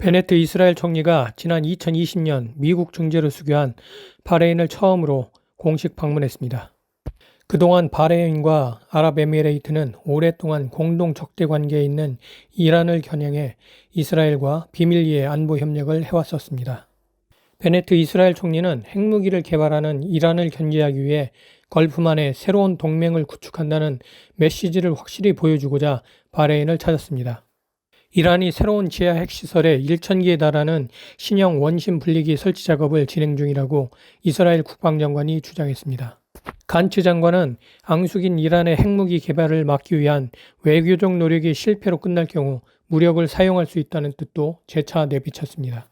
베네트 이스라엘 총리가 지난 2020년 미국 중재로 수교한 바레인을 처음으로 공식 방문했습니다. 그동안 바레인과 아랍에미레이트는 오랫동안 공동 적대 관계에 있는 이란을 겨냥해 이스라엘과 비밀리에 안보 협력을 해왔었습니다. 베네트 이스라엘 총리는 핵무기를 개발하는 이란을 견제하기 위해 걸프만의 새로운 동맹을 구축한다는 메시지를 확실히 보여주고자 바레인을 찾았습니다. 이란이 새로운 지하 핵시설에 1천기에 달하는 신형 원심 분리기 설치 작업을 진행 중이라고 이스라엘 국방장관이 주장했습니다. 간츠 장관은 앙숙인 이란의 핵무기 개발을 막기 위한 외교적 노력이 실패로 끝날 경우 무력을 사용할 수 있다는 뜻도 재차 내비쳤습니다.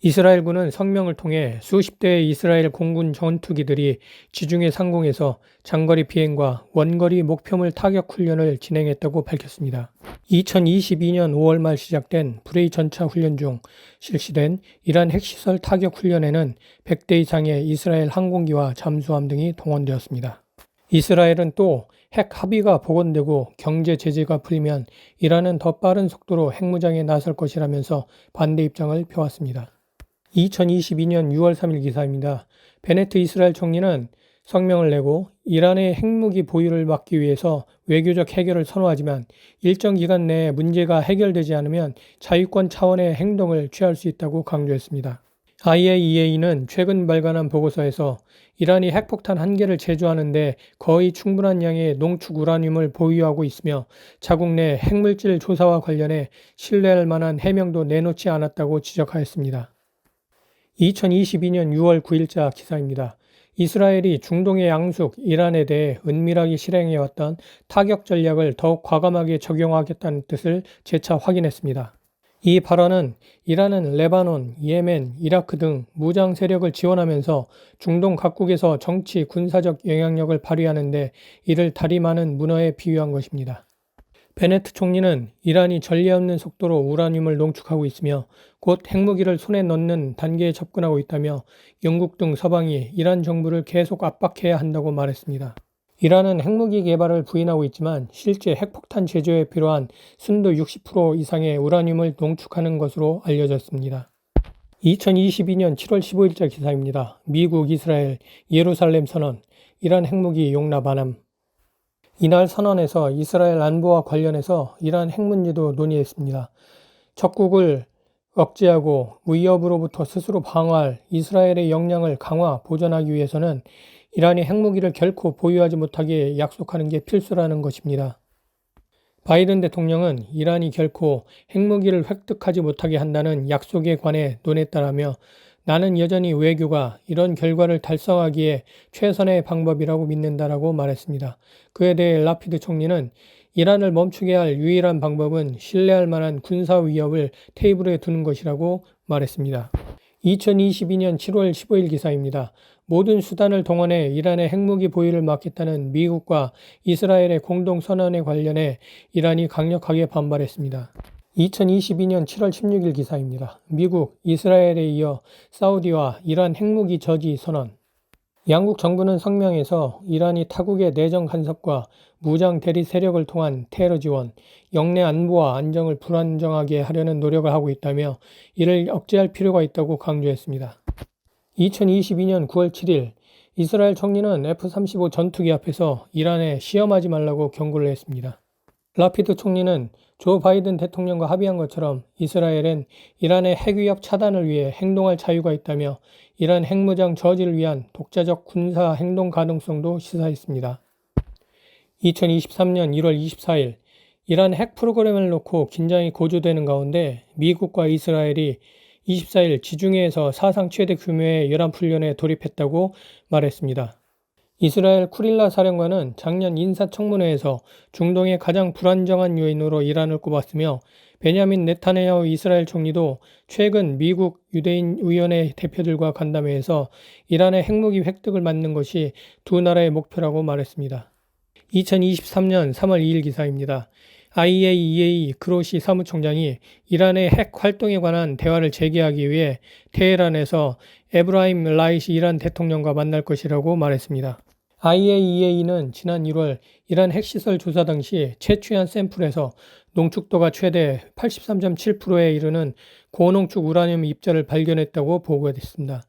이스라엘군은 성명을 통해 수십 대의 이스라엘 공군 전투기들이 지중해 상공에서 장거리 비행과 원거리 목표물 타격 훈련을 진행했다고 밝혔습니다. 2022년 5월 말 시작된 브레이 전차 훈련 중 실시된 이란 핵시설 타격 훈련에는 100대 이상의 이스라엘 항공기와 잠수함 등이 동원되었습니다. 이스라엘은 또 핵 합의가 복원되고 경제 제재가 풀리면 이란은 더 빠른 속도로 핵무장에 나설 것이라면서 반대 입장을 펴왔습니다. 2022년 6월 3일 기사입니다. 베네트 이스라엘 총리는 성명을 내고 이란의 핵무기 보유를 막기 위해서 외교적 해결을 선호하지만 일정 기간 내에 문제가 해결되지 않으면 자유권 차원의 행동을 취할 수 있다고 강조했습니다. IAEA는 최근 발간한 보고서에서 이란이 핵폭탄 한 개를 제조하는데 거의 충분한 양의 농축 우라늄을 보유하고 있으며 자국 내 핵물질 조사와 관련해 신뢰할 만한 해명도 내놓지 않았다고 지적하였습니다. 2022년 6월 9일자 기사입니다. 이스라엘이 중동의 양숙, 이란에 대해 은밀하게 실행해왔던 타격 전략을 더욱 과감하게 적용하겠다는 뜻을 재차 확인했습니다. 이 발언은 이란은 레바논, 예멘, 이라크 등 무장 세력을 지원하면서 중동 각국에서 정치, 군사적 영향력을 발휘하는데 이를 다림하는 문화에 비유한 것입니다. 베네트 총리는 이란이 전례 없는 속도로 우라늄을 농축하고 있으며 곧 핵무기를 손에 넣는 단계에 접근하고 있다며 영국 등 서방이 이란 정부를 계속 압박해야 한다고 말했습니다. 이란은 핵무기 개발을 부인하고 있지만 실제 핵폭탄 제조에 필요한 순도 60% 이상의 우라늄을 농축하는 것으로 알려졌습니다. 2022년 7월 15일자 기사입니다. 미국, 이스라엘, 예루살렘 선언, 이란 핵무기 용납 안함. 이날 선언에서 이스라엘 안보와 관련해서 이란 핵 문제도 논의했습니다. 적국을 억제하고 위협으로부터 스스로 방어할 이스라엘의 역량을 강화, 보존하기 위해서는 이란이 핵무기를 결코 보유하지 못하게 약속하는 게 필수라는 것입니다. 바이든 대통령은 이란이 결코 핵무기를 획득하지 못하게 한다는 약속에 관해 논했다라며 나는 여전히 외교가 이런 결과를 달성하기에 최선의 방법이라고 믿는다라고 말했습니다. 그에 대해 라피드 총리는 이란을 멈추게 할 유일한 방법은 신뢰할 만한 군사 위협을 테이블에 두는 것이라고 말했습니다. 2022년 7월 15일 기사입니다. 모든 수단을 동원해 이란의 핵무기 보유를 막겠다는 미국과 이스라엘의 공동 선언에 관련해 이란이 강력하게 반발했습니다. 2022년 7월 16일 기사입니다. 미국, 이스라엘에 이어 사우디와 이란 핵무기 저지 선언. 양국 정부는 성명에서 이란이 타국의 내정 간섭과 무장 대리 세력을 통한 테러 지원, 영내 안보와 안정을 불안정하게 하려는 노력을 하고 있다며 이를 억제할 필요가 있다고 강조했습니다. 2022년 9월 7일 이스라엘 총리는 F-35 전투기 앞에서 이란에 시험하지 말라고 경고를 했습니다. 라피드 총리는 조 바이든 대통령과 합의한 것처럼 이스라엘은 이란의 핵 위협 차단을 위해 행동할 자유가 있다며 이란 핵무장 저지를 위한 독자적 군사 행동 가능성도 시사했습니다. 2023년 1월 24일 이란 핵 프로그램을 놓고 긴장이 고조되는 가운데 미국과 이스라엘이 24일 지중해에서 사상 최대 규모의 연합훈련에 돌입했다고 말했습니다. 이스라엘 쿠릴라 사령관은 작년 인사청문회에서 중동의 가장 불안정한 요인으로 이란을 꼽았으며 베냐민 네타네야후 이스라엘 총리도 최근 미국 유대인 의원회 대표들과 간담회에서 이란의 핵무기 획득을 막는 것이 두 나라의 목표라고 말했습니다. 2023년 3월 2일 기사입니다. IAEA 그로시 사무총장이 이란의 핵 활동에 관한 대화를 재개하기 위해 테헤란에서 에브라임 라이시 이란 대통령과 만날 것이라고 말했습니다. IAEA는 지난 1월 이란 핵시설 조사 당시 채취한 샘플에서 농축도가 최대 83.7%에 이르는 고농축 우라늄 입자를 발견했다고 보고했습니다.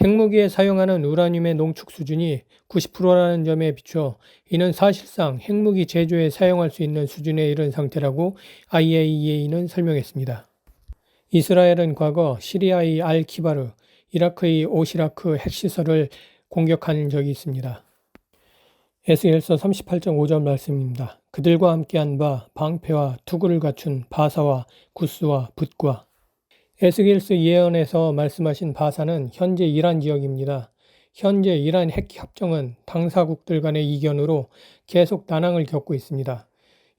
핵무기에 사용하는 우라늄의 농축 수준이 90%라는 점에 비춰 이는 사실상 핵무기 제조에 사용할 수 있는 수준에 이른 상태라고 IAEA는 설명했습니다. 이스라엘은 과거 시리아의 알-키바르, 이라크의 오시라크 핵시설을 공격한 적이 있습니다. 에스겔서 38.5절 말씀입니다. 그들과 함께한 바 방패와 투구를 갖춘 바사와 구스와 붓과 에스겔스 예언에서 말씀하신 바사는 현재 이란 지역입니다. 현재 이란 핵 협정은 당사국들 간의 이견으로 계속 난항을 겪고 있습니다.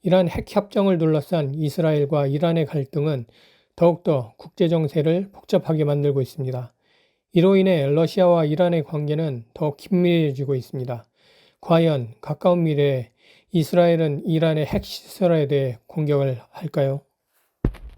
이란 핵 협정을 둘러싼 이스라엘과 이란의 갈등은 더욱더 국제 정세를 복잡하게 만들고 있습니다. 이로 인해 러시아와 이란의 관계는 더 긴밀해지고 있습니다. 과연 가까운 미래에 이스라엘은 이란의 핵시설에 대해 공격을 할까요?